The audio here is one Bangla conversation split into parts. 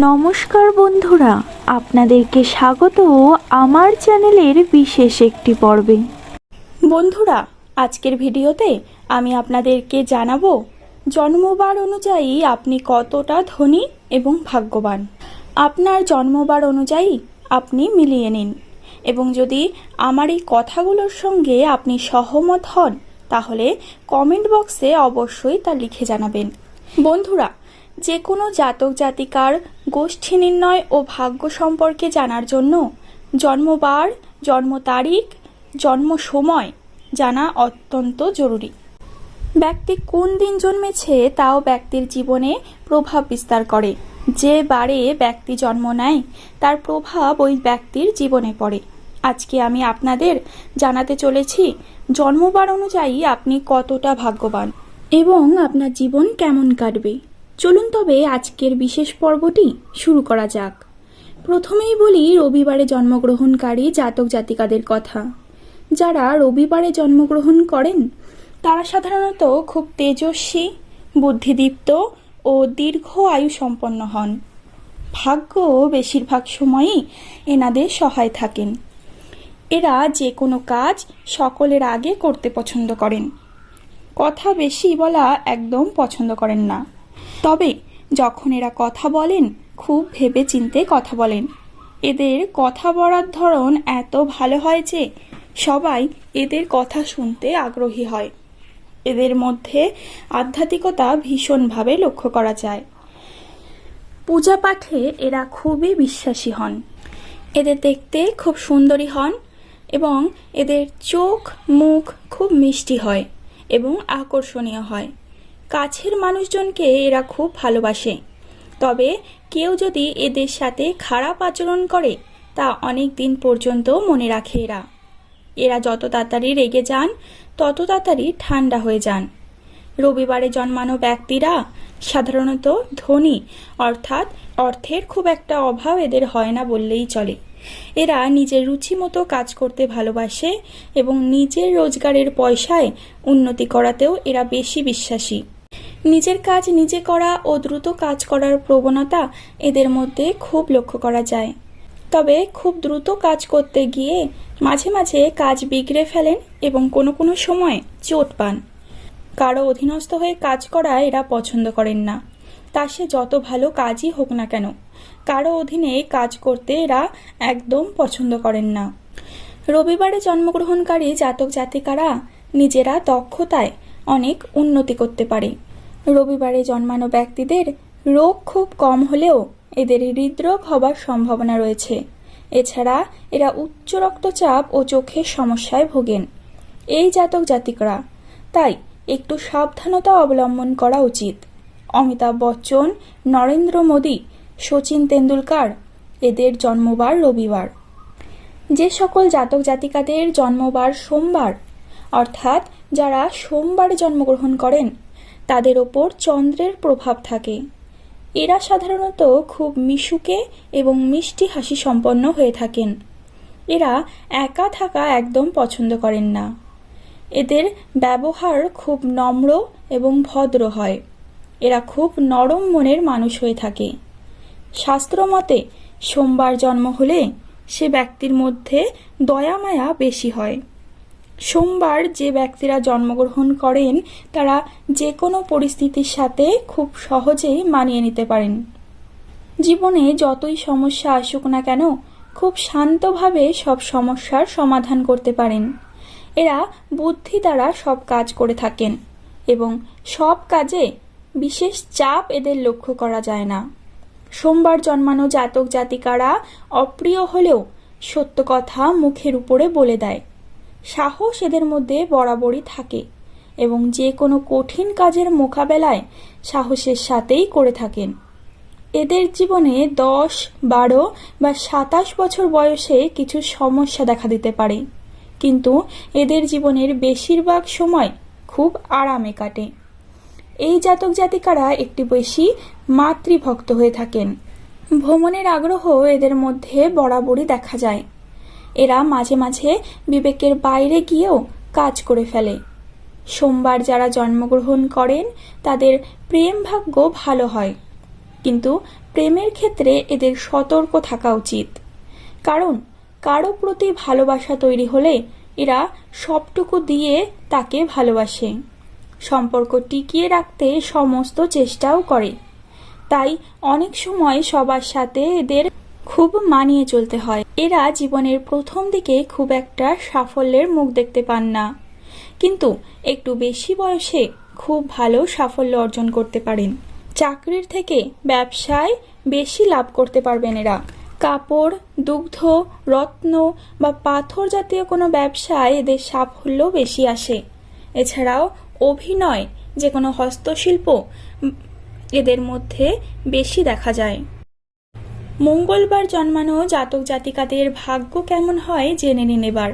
নমস্কার বন্ধুরা, আপনাদেরকে স্বাগত আমার চ্যানেলের বিশেষ একটি পর্বে। বন্ধুরা, আজকের ভিডিওতে আমি আপনাদেরকে জানাব, জন্মবার অনুযায়ী আপনি কতটা ধনী এবং ভাগ্যবান। আপনার জন্মবার অনুযায়ী আপনি মিলিয়ে নিন এবং যদি আমার এই কথাগুলোর সঙ্গে আপনি সহমত হন, তাহলে কমেন্ট বক্সে অবশ্যই তা লিখে জানাবেন। বন্ধুরা যে কোনো জাতক জাতিকার গোষ্ঠী নির্ণয় ও ভাগ্য সম্পর্কে জানার জন্য জন্মবার জন্ম তারিখ জন্ম সময় জানা অত্যন্ত জরুরি। ব্যক্তি কোন দিন জন্মেছে তাও ব্যক্তির জীবনে প্রভাব বিস্তার করে। যে বারে ব্যক্তি জন্ম নেয়, তার প্রভাব ওই ব্যক্তির জীবনে পড়ে। আজকে আমি আপনাদের জানাতে চলেছি জন্মবার অনুযায়ী আপনি কতটা ভাগ্যবান এবং আপনার জীবন কেমন কাটবে। চলুন তবে আজকের বিশেষ পর্বটি শুরু করা যাক। প্রথমেই বলি রবিবারে জন্মগ্রহণকারী জাতক জাতিকাদের কথা। যারা রবিবারে জন্মগ্রহণ করেন, তারা সাধারণত খুব তেজস্বী, বুদ্ধিদীপ্ত ও দীর্ঘ আয়ু সম্পন্ন হন। ভাগ্য বেশিরভাগ সময়ই এনাদের সহায় থাকেন। এরা যে কোনো কাজ সকলের আগে করতে পছন্দ করেন। কথা বেশি বলা একদম পছন্দ করেন না। তবে যখন এরা কথা বলেন, খুব ভেবে চিনতে কথা বলেন। এদের কথা বলার ধরন এত ভালো হয় যে সবাই এদের কথা শুনতে আগ্রহী হয়। এদের মধ্যে আধ্যাত্মিকতা ভীষণভাবে লক্ষ্য করা যায়। পূজা পাঠে এরা খুবই বিশ্বাসী হন। এদের দেখতে খুব সুন্দরী হন এবং এদের চোখ, মুখ খুব মিষ্টি হয় এবং আকর্ষণীয় হয়। কাছের মানুষজনকে এরা খুব ভালোবাসে। তবে কেউ যদি এদের সাথে খারাপ আচরণ করে, তা অনেক দিন পর্যন্ত মনে রাখে এরা। এরা যত তাড়াতাড়ি রেগে যান, তত তাড়াতাড়ি ঠান্ডা হয়ে যান। রবিবারে জন্মানো ব্যক্তিরা সাধারণত ধনী, অর্থাৎ অর্থের খুব একটা অভাব এদের হয় না বললেই চলে। এরা নিজের রুচি মতো কাজ করতে ভালোবাসে এবং নিজের রোজগারের পয়সায় উন্নতি করাতেও এরা বেশি বিশ্বাসী। নিজের কাজ নিজে করা ও দ্রুত কাজ করার প্রবণতা এদের মধ্যে খুব লক্ষ্য করা যায়। তবে খুব দ্রুত কাজ করতে গিয়ে মাঝে মাঝে কাজ বিগড়ে ফেলেন এবং কোনো কোনো সময় চোট পান। কারও অধীনস্থ হয়ে কাজ করা এরা পছন্দ করেন না। তা সে যত ভালো কাজই হোক না কেন, কারও অধীনে কাজ করতে এরা একদম পছন্দ করেন না। রবিবারে জন্মগ্রহণকারী জাতক জাতিকারা নিজেরা দক্ষতায় অনেক উন্নতি করতে পারে। রবিবারে জন্মানো ব্যক্তিদের রোগ খুব কম হলেও এদের হৃদরোগ হবার সম্ভাবনা রয়েছে। এছাড়া এরা উচ্চ রক্তচাপ ও চোখের সমস্যায় ভোগেন। এই জাতক জাতিকরা। তাই একটু সাবধানতা অবলম্বন করা উচিত। অমিতাভ বচ্চন, নরেন্দ্র মোদী সচিন তেন্ডুলকার, এদের জন্মবার রবিবার। যে সকল জাতক জাতিকাদের জন্মবার সোমবার, অর্থাৎ যারা সোমবারে জন্মগ্রহণ করেন তাদের ওপর চন্দ্রের প্রভাব থাকে। এরা সাধারণত খুব মিশুকে এবং মিষ্টি হাসি সম্পন্ন হয়ে থাকেন। এরা একা থাকা একদম পছন্দ করেন না। এদের ব্যবহার খুব নম্র এবং ভদ্র হয়। এরা খুব নরম মনের মানুষ হয়ে থাকে। শাস্ত্রমতে সোমবার জন্ম হলে সে ব্যক্তির মধ্যে দয়া মায়া বেশি হয়। সোমবার যে ব্যক্তিরা জন্মগ্রহণ করেন, তারা যে কোনো পরিস্থিতির সাথে খুব সহজেই মানিয়ে নিতে পারেন। জীবনে যতই সমস্যা আসুক না কেন, খুব শান্তভাবে সব সমস্যার সমাধান করতে পারেন। এরা বুদ্ধি দ্বারা সব কাজ করে থাকেন এবং সব কাজে বিশেষ চাপ এদের লক্ষ্য করা যায় না। সোমবার জন্মানো জাতক জাতিকারা অপ্রিয় হলেও সত্য কথা মুখের উপরে বলে দেয়। সাহস এদের মধ্যে বরাবরই থাকে এবং যে কোনো কঠিন কাজের মোকাবেলায় সাহসের সাথেই করে থাকেন। এদের জীবনে দশ, বারো বা সাতাশ বছর বয়সে কিছু সমস্যা দেখা দিতে পারে। কিন্তু এদের জীবনের বেশিরভাগ সময় খুব আরামে কাটে। এই জাতক জাতিকারা একটি বেশি মাতৃভক্ত হয়ে থাকেন। ভ্রমণের আগ্রহ এদের মধ্যে বরাবরই দেখা যায়। এরা মাঝে মাঝে বিবেকের বাইরে গিয়েও কাজ করে ফেলে। সোমবার যারা জন্মগ্রহণ করেন, তাদের প্রেম ভাগ্য ভালো হয়। কিন্তু প্রেমের ক্ষেত্রে এদের সতর্ক থাকা উচিত। কারণ কারও প্রতি ভালোবাসা তৈরি হলে এরা সবটুকু দিয়ে তাকে ভালোবাসে। সম্পর্ক টিকিয়ে রাখতে সমস্ত চেষ্টাও করে। তাই অনেক সময় সবার সাথে এদের খুব মানিয়ে চলতে হয়। এরা জীবনের প্রথম দিকে খুব একটা সাফল্যের মুখ দেখতে পান না। কিন্তু একটু বেশি বয়সে খুব ভালো সাফল্য অর্জন করতে পারেন। চাকরির থেকে ব্যবসায় বেশি লাভ করতে পারবেন এরা। কাপড়, দুগ্ধ, রত্ন বা পাথর জাতীয় কোনো ব্যবসায় এদের সাফল্য বেশি আসে। এছাড়াও অভিনয় যে কোনো হস্তশিল্প এদের মধ্যে বেশি দেখা যায়। মঙ্গলবার জন্মানো জাতক জাতিকাদের ভাগ্য কেমন হয় জেনে নিন এবার।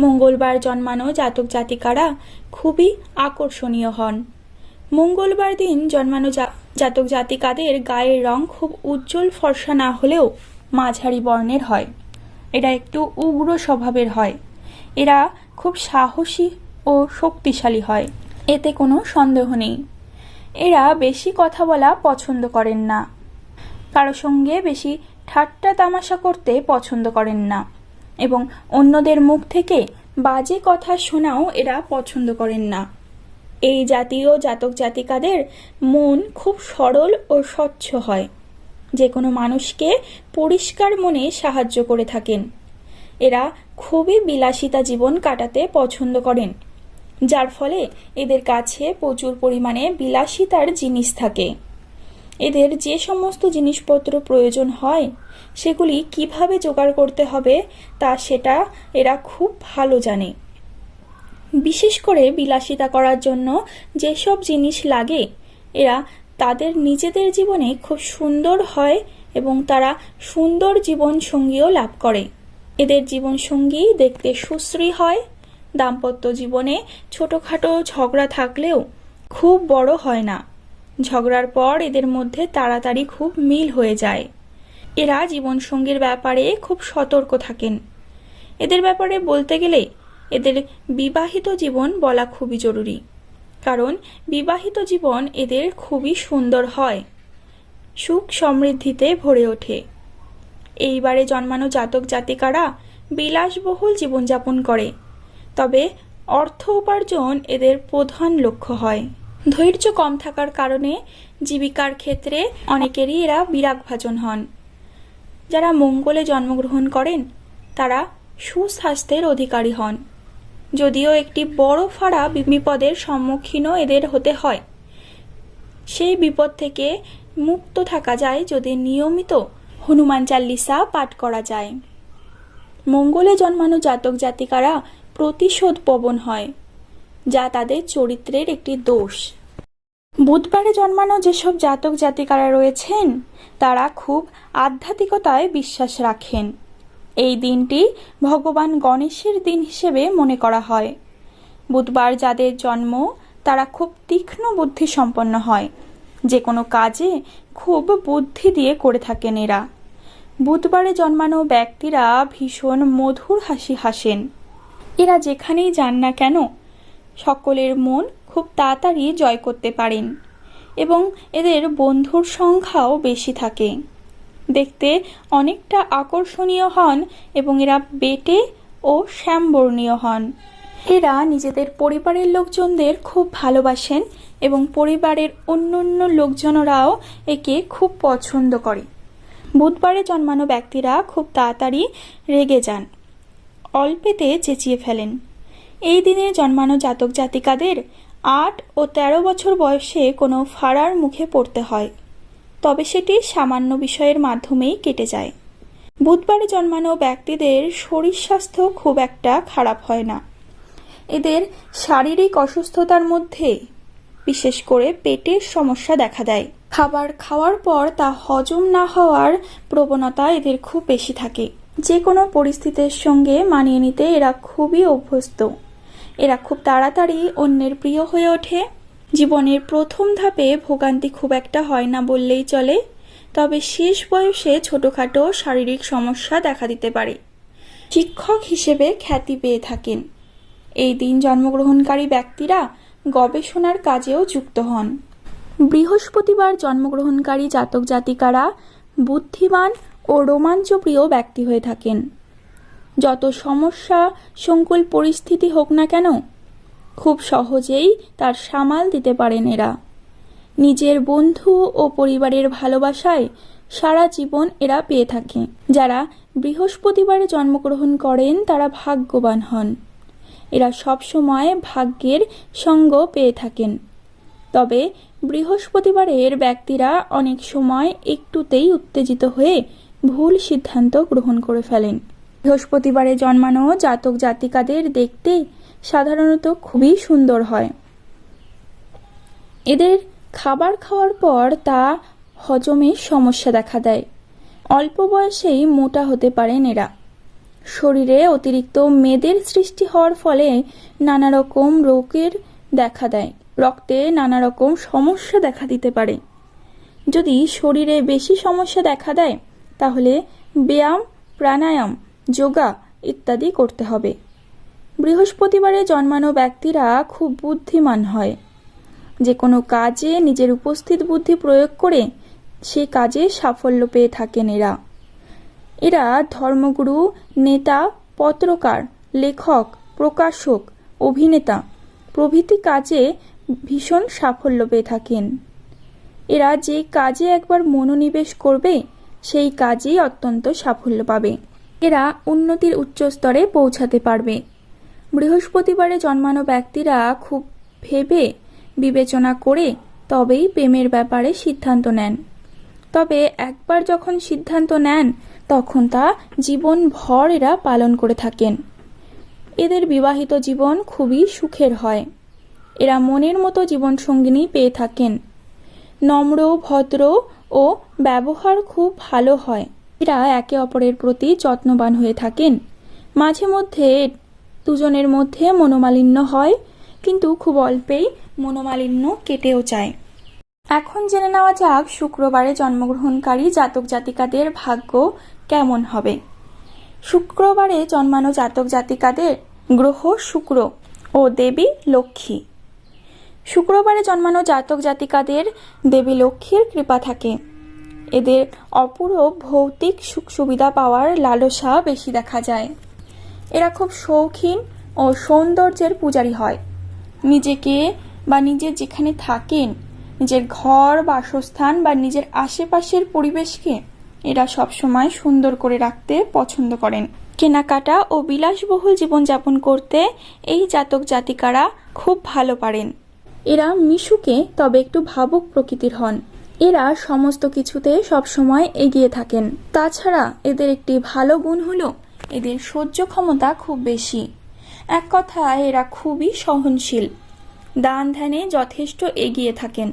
মঙ্গলবার জন্মানো জাতক জাতিকারা খুবই আকর্ষণীয় হন। মঙ্গলবার দিন জন্মানো জাতক জাতিকাদের গায়ের রং খুব উজ্জ্বল ফর্সা না হলেও মাঝারি বর্ণের হয়। এরা একটু উগ্র স্বভাবের হয়। এরা খুব সাহসী ও শক্তিশালী হয়। এতে কোনো সন্দেহ নেই। এরা বেশি কথা বলা পছন্দ করেন না। কারও সঙ্গে বেশি ঠাট্টা তামাশা করতে পছন্দ করেন না। এবং অন্যদের মুখ থেকে বাজে কথা শোনাও এরা পছন্দ করেন না। এই জাতীয় জাতক জাতিকাদের মন খুব সরল ও স্বচ্ছ হয়। যে কোনো মানুষকে পরিষ্কার মনে সাহায্য করে থাকেন। এরা খুবই বিলাসিতা জীবন কাটাতে পছন্দ করেন, যার ফলে এদের কাছে প্রচুর পরিমাণে বিলাসিতার জিনিস থাকে। এদের যে সমস্ত জিনিসপত্র প্রয়োজন হয়, সেগুলি কীভাবে জোগাড় করতে হবে, তা সেটা এরা খুব ভালো জানে। বিশেষ করে বিলাসিতা করার জন্য যেসব জিনিস লাগে, এরা তাদের নিজেদের জীবনে খুব সুন্দর হয় এবং তারা সুন্দর জীবন সঙ্গীও লাভ করে। এদের জীবন সঙ্গী দেখতে সুশ্রী হয়, দাম্পত্য জীবনে ছোটখাটো ঝগড়া থাকলেও খুব বড় হয় না। ঝগড়ার পর এদের মধ্যে তাড়াতাড়ি খুব মিল হয়ে যায়। এরা জীবনসঙ্গীর ব্যাপারে খুব সতর্ক থাকেন। এদের ব্যাপারে বলতে গেলে এদের বিবাহিত জীবন বলা খুবই জরুরি। কারণ বিবাহিত জীবন এদের খুবই সুন্দর হয়। সুখ সমৃদ্ধিতে ভরে ওঠে। এইবারে জন্মানো জাতক জাতিকারা বিলাসবহুল জীবনযাপন করে। তবে অর্থ উপার্জন এদের প্রধান লক্ষ্য হয়। ধৈর্য কম থাকার কারণে জীবিকার ক্ষেত্রে অনেকেরই এরা বিরাগভাজন হন। যারা মঙ্গলে জন্মগ্রহণ করেন, তারা সুস্বাস্থ্যের অধিকারী হন। যদিও একটি বড় ফাড়া বিপদের সম্মুখীনও এদের হতে হয়। সেই বিপদ থেকে মুক্ত থাকা যায় যদি নিয়মিত হনুমান চাল্লিসা পাঠ করা যায়। মঙ্গলে জন্মানো জাতক জাতিকারা প্রতিশোধ পবন হয়। যা তাদের চরিত্রের একটি দোষ। বুধবারে জন্মানো যেসব জাতক জাতিকারা রয়েছেন, তারা খুব আধ্যাত্মিকতায় বিশ্বাস রাখেন। এই দিনটি ভগবান গণেশের দিন হিসেবে মনে করা হয়। বুধবার যাদের জন্ম, তারা খুব তীক্ষ্ণ বুদ্ধি সম্পন্ন হয়। যে কোনো কাজে খুব বুদ্ধি দিয়ে করে থাকেন এরা। বুধবারে জন্মানো ব্যক্তিরা ভীষণ মধুর হাসি হাসেন। এরা যেখানেই যান না কেন সকলের মন খুব তাড়াতাড়ি জয় করতে পারেন এবং এদের বন্ধুর সংখ্যাও বেশি থাকে। দেখতে অনেকটা আকর্ষণীয় হন এবং এরা বেটে ও শ্যামবর্ণীয় হন। এরা নিজেদের পরিবারের লোকজনদের খুব ভালোবাসেন এবং পরিবারের অন্য অন্য লোকজনরাও একে খুব পছন্দ করে। বুধবারে জন্মানো ব্যক্তিরা খুব তাড়াতাড়ি রেগে যান। অল্পেতে চেঁচিয়ে ফেলেন। এই দিনে জন্মানো জাতক জাতিকাদের আট ও তেরো বছর বয়সে কোনো ফাড়ার মুখে পড়তে হয়, তবে সেটি সামান্য বিষয়ের মাধ্যমেই কেটে যায়। বুধবারে জন্মানো ব্যক্তিদের শরীর স্বাস্থ্য খুব একটা খারাপ হয় না। এদের শারীরিক অসুস্থতার মধ্যে বিশেষ করে পেটের সমস্যা দেখা দেয়। খাবার খাওয়ার পর তা হজম না হওয়ার প্রবণতা এদের খুব বেশি থাকে। যে কোনো পরিস্থিতির সঙ্গে মানিয়ে নিতে এরা খুবই অভ্যস্ত। এরা খুব তাড়াতাড়ি অন্যের প্রিয় হয়ে ওঠে। জীবনের প্রথম ধাপে ভোগান্তি খুব একটা হয় না বললেই চলে, তবে শেষ বয়সে ছোটোখাটো শারীরিক সমস্যা দেখা দিতে পারে। শিক্ষক হিসেবে খ্যাতি পেয়ে থাকেন। এই দিন জন্মগ্রহণকারী ব্যক্তিরা গবেষণার কাজেও যুক্ত হন। বৃহস্পতিবার জন্মগ্রহণকারী জাতক জাতিকারা বুদ্ধিমান ও রোমাঞ্চপ্রিয় ব্যক্তি হয়ে থাকেন। যত সমস্যা সংকুল পরিস্থিতি হোক না কেন, খুব সহজেই তার সামাল দিতে পারেন এরা। নিজের বন্ধু ও পরিবারের ভালোবাসায় সারা জীবন এরা পেয়ে থাকে। যারা বৃহস্পতিবারে জন্মগ্রহণ করেন, তারা ভাগ্যবান হন। এরা সবসময় ভাগ্যের সঙ্গ পেয়ে থাকেন। তবে বৃহস্পতিবারের ব্যক্তিরা অনেক সময় একটুতেই উত্তেজিত হয়ে ভুল সিদ্ধান্ত গ্রহণ করে ফেলেন। বৃহস্পতিবারে জন্মানো জাতক জাতিকাদের দেখতে সাধারণত খুবই সুন্দর হয়। এদের খাবার খাওয়ার পর তা হজমের সমস্যা দেখা দেয়। অল্প বয়সেই মোটা হতে পারেন এরা। শরীরে অতিরিক্ত মেদের সৃষ্টি হওয়ার ফলে নানা রকম রোগের দেখা দেয়। রক্তে নানা রকম সমস্যা দেখা দিতে পারে। যদি শরীরে বেশি সমস্যা দেখা দেয়, তাহলে ব্যায়াম, প্রাণায়াম যোগা ইত্যাদি করতে হবে। বৃহস্পতিবারে জন্মানো ব্যক্তিরা খুব বুদ্ধিমান হয়। যে কোনো কাজে নিজের উপস্থিত বুদ্ধি প্রয়োগ করে সে কাজে সাফল্য পেয়ে থাকেন এরা। এরা ধর্মগুরু, নেতা, পত্রকার, লেখক, প্রকাশক, অভিনেতা প্রভৃতি কাজে ভীষণ সাফল্য পেয়ে থাকেন। এরা যে কাজে একবার মনোনিবেশ করবে, সেই কাজেই অত্যন্ত সাফল্য পাবে। এরা উন্নতির উচ্চস্তরে পৌঁছাতে পারবে। বৃহস্পতিবারে জন্মানো ব্যক্তিরা খুব ভেবে বিবেচনা করে তবেই প্রেমের ব্যাপারে সিদ্ধান্ত নেন। তবে একবার যখন সিদ্ধান্ত নেন, তখন তা জীবন ভর এরা পালন করে থাকেন। এদের বিবাহিত জীবন খুবই সুখের হয়। এরা মনের মতো জীবনসঙ্গিনী পেয়ে থাকেন। নম্র, ভদ্র ও ব্যবহার খুব ভালো হয়। এরা একে অপরের প্রতি যত্নবান হয়ে থাকেন। মাঝে মধ্যে দুজনের মধ্যে মনোমালিন্য হয়, কিন্তু খুব অল্পেই মনোমালিন্য কেটেও যায়। এখন জেনে নেওয়া যাক শুক্রবারে জন্মগ্রহণকারী জাতক জাতিকাদের ভাগ্য কেমন হবে। শুক্রবারে জন্মানো জাতক জাতিকাদের গ্রহ শুক্র ও দেবী লক্ষ্মী। শুক্রবারে জন্মানো জাতক জাতিকাদের দেবী লক্ষ্মীর কৃপা থাকে। এদের অপূরব ভৌতিক সুখ সুবিধা পাওয়ার লালসা বেশি দেখা যায়। এরা খুব শৌখিন ও সৌন্দর্যের পূজারী হয়। নিজেকে বা নিজের যেখানে থাকেন, নিজের ঘর, বাসস্থান বা নিজের আশেপাশের পরিবেশকে এরা সবসময় সুন্দর করে রাখতে পছন্দ করেন। কেনাকাটা ও বিলাসবহুল জীবনযাপন করতে এই জাতক জাতিকারা খুব ভালো পারেন। এরা মিশুকে তবে একটু ভাবুক প্রকৃতির হন। এরা সমস্ত কিছুতে সবসময় এগিয়ে থাকেন। তাছাড়া এদের একটি ভালো গুণ হলো এদের সহ্য ক্ষমতা খুব বেশি। এক কথায় এরা খুবই সহনশীল। দান ধ্যানে যথেষ্ট এগিয়ে থাকেন।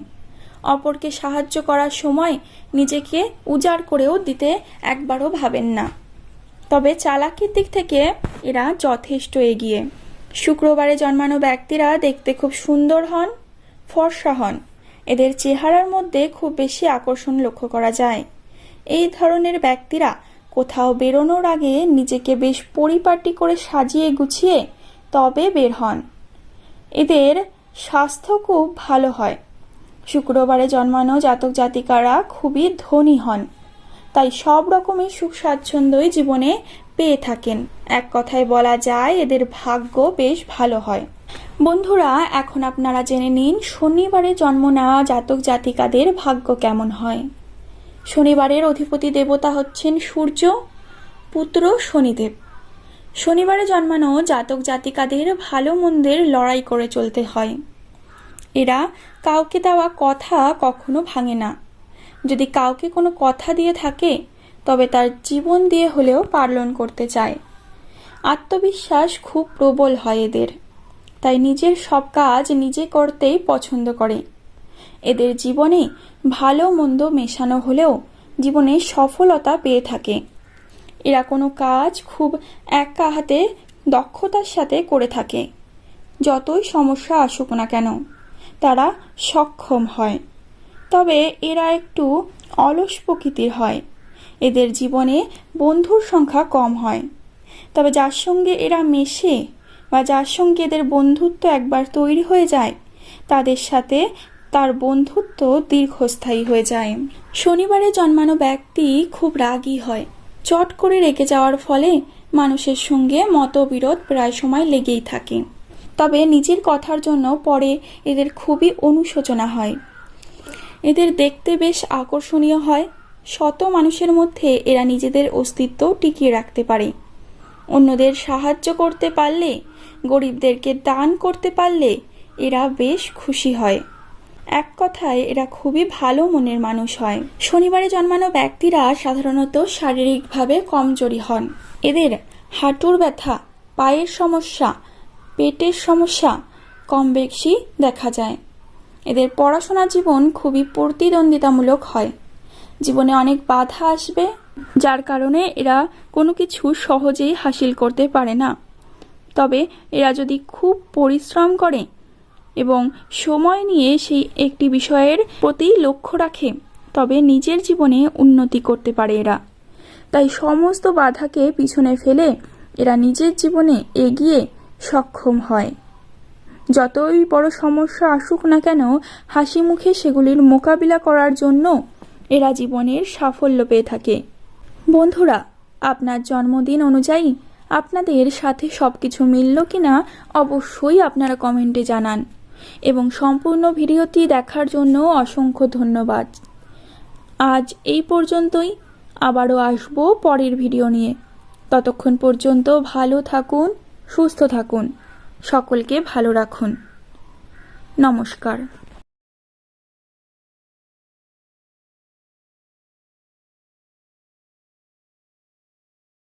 অপরকে সাহায্য করার সময় নিজেকে উজাড় করেও দিতে একবারও ভাবেন না। তবে চালাকির দিক থেকে এরা যথেষ্ট এগিয়ে। শুক্রবারে জন্মানো ব্যক্তিরা দেখতে খুব সুন্দর হন, ফর্সা হন। এদের চেহারার মধ্যে খুব বেশি আকর্ষণ লক্ষ্য করা যায়। এই ধরনের ব্যক্তিরা কোথাও বেরোনোর আগে নিজেকে বেশ পরিপাটি করে সাজিয়ে গুছিয়ে তবে বের হন। এদের স্বাস্থ্য খুব ভালো হয়। শুক্রবারে জন্মানো জাতক জাতিকারা খুবই ধনী হন। তাই সব রকমের সুখ স্বাচ্ছন্দ্যই জীবনে পেয়ে থাকেন। এক কথায় বলা যায়, এদের ভাগ্য বেশ ভালো হয়। বন্ধুরা, এখন আপনারা জেনে নিন শনিবারে জন্ম নেওয়া জাতক জাতিকাদের ভাগ্য কেমন হয়। শনিবারের অধিপতি দেবতা হচ্ছেন সূর্য, পুত্র শনিদেব। শনিবারে জন্মানো জাতক জাতিকাদের ভালো মন্দের লড়াই করে চলতে হয়। এরা কাউকে দেওয়া কথা কখনো ভাঙে না। যদি কাউকে কোনো কথা দিয়ে থাকে, তবে তার জীবন দিয়ে হলেও পালন করতে চায়। আত্মবিশ্বাস খুব প্রবল হয় এদের। তাই নিজের সব কাজ নিজে করতেই পছন্দ করে। এদের জীবনে ভালো মন্দ মেশানো হলেও জীবনে সফলতা পেয়ে থাকে। এরা কোনো কাজ খুব একা হাতে দক্ষতার সাথে করে থাকে। যতই সমস্যা আসুক না কেন, তারা সক্ষম হয়। তবে এরা একটু অলস প্রকৃতির হয়। এদের জীবনে বন্ধুর সংখ্যা কম হয়। তবে যার সঙ্গে এরা মেশে বা যার সঙ্গে এদের বন্ধুত্ব একবার তৈরি হয়ে যায়, তাদের সাথে তার বন্ধুত্ব দীর্ঘস্থায়ী হয়ে যায়। শনিবারে জন্মানো ব্যক্তি খুব রাগী হয়। চট করে রেগে যাওয়ার ফলে মানুষের সঙ্গে মতবিরোধ প্রায় সময় লেগেই থাকে। তবে নিজের কথার জন্য পরে এদের খুবই অনুশোচনা হয়। এদের দেখতে বেশ আকর্ষণীয় হয়। শত মানুষের মধ্যে এরা নিজেদের অস্তিত্ব টিকিয়ে রাখতে পারে। অন্যদের সাহায্য করতে পারলে গরিবদেরকে দান করতে পারলে এরা বেশ খুশি হয়। এক কথায়, এরা খুবই ভালো মনের মানুষ হয়। শনিবারে জন্মানো ব্যক্তিরা সাধারণত শারীরিকভাবে কমজোরি হন। এদের হাঁটুর ব্যথা, পায়ের সমস্যা, পেটের সমস্যা কম বেশি দেখা যায়। এদের পড়াশোনা জীবন খুবই প্রতিদ্বন্দ্বিতামূলক হয়। জীবনে অনেক বাধা আসবে, যার কারণে এরা কোনো কিছু সহজেই হাসিল করতে পারে না। তবে এরা যদি খুব পরিশ্রম করে এবং সময় নিয়ে সেই একটি বিষয়ের প্রতি লক্ষ্য রাখে, তবে নিজের জীবনে উন্নতি করতে পারে এরা। তাই সমস্ত বাধাকে পিছনে ফেলে এরা নিজের জীবনে এগিয়ে সক্ষম হয়। যতই বড় সমস্যা আসুক না কেন, হাসি মুখে সেগুলির মোকাবিলা করার জন্য এরা জীবনের সাফল্য পেয়ে থাকে। বন্ধুরা, আপনার জন্মদিন অনুযায়ী আপনাদের সাথে সব কিছু মিলল কিনা অবশ্যই আপনারা কমেন্টে জানান। এবং সম্পূর্ণ ভিডিওটি দেখার জন্য অসংখ্য ধন্যবাদ। আজ এই পর্যন্তই। আবারও আসব পরের ভিডিও নিয়ে। ততক্ষণ পর্যন্ত ভালো থাকুন, সুস্থ থাকুন। সকলকে ভালো রাখুন। নমস্কার।